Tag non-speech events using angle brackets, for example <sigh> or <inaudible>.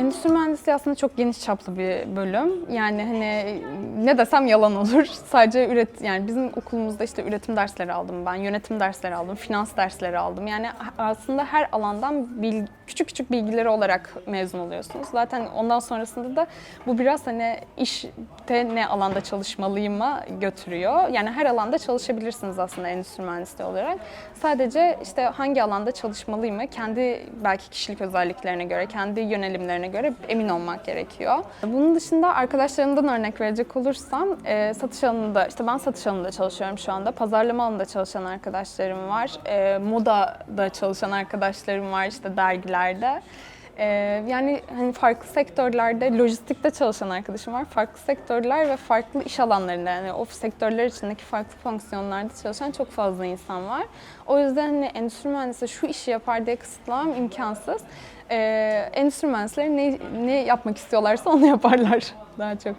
endüstri mühendisliği aslında çok geniş çaplı bir bölüm. Yani hani ne desem yalan olur. <laughs> Sadece üret yani bizim okulumuzda işte üretim dersleri aldım ben, yönetim dersleri aldım, finans dersleri aldım. Yani aslında her alandan bil- küçük küçük bilgileri olarak mezun oluyorsunuz. Zaten ondan sonrasında da bu biraz hani işte ne alanda çalışmalıyıma götürüyor. Yani her alanda çalışabilirsiniz aslında endüstri mühendisliği olarak. Sadece işte hangi alanda çalışmalıyımı kendi belki kişilik özelliklerine göre, kendi yönelimlerine göre emin olmak gerekiyor. Bunun dışında arkadaşlarımdan örnek verecek olursam e, satış alanında, işte ben satış alanında çalışıyorum şu anda. Pazarlama alanında çalışan arkadaşlarım var. E, modada çalışan arkadaşlarım var işte dergilerde. Ee, yani hani farklı sektörlerde, lojistikte çalışan arkadaşım var. Farklı sektörler ve farklı iş alanlarında yani o sektörler içindeki farklı fonksiyonlarda çalışan çok fazla insan var. O yüzden hani endüstri mühendisi şu işi yapar diye kısıtlamam imkansız. Ee, endüstri mühendisleri ne, ne yapmak istiyorlarsa onu <laughs> yaparlar daha çok.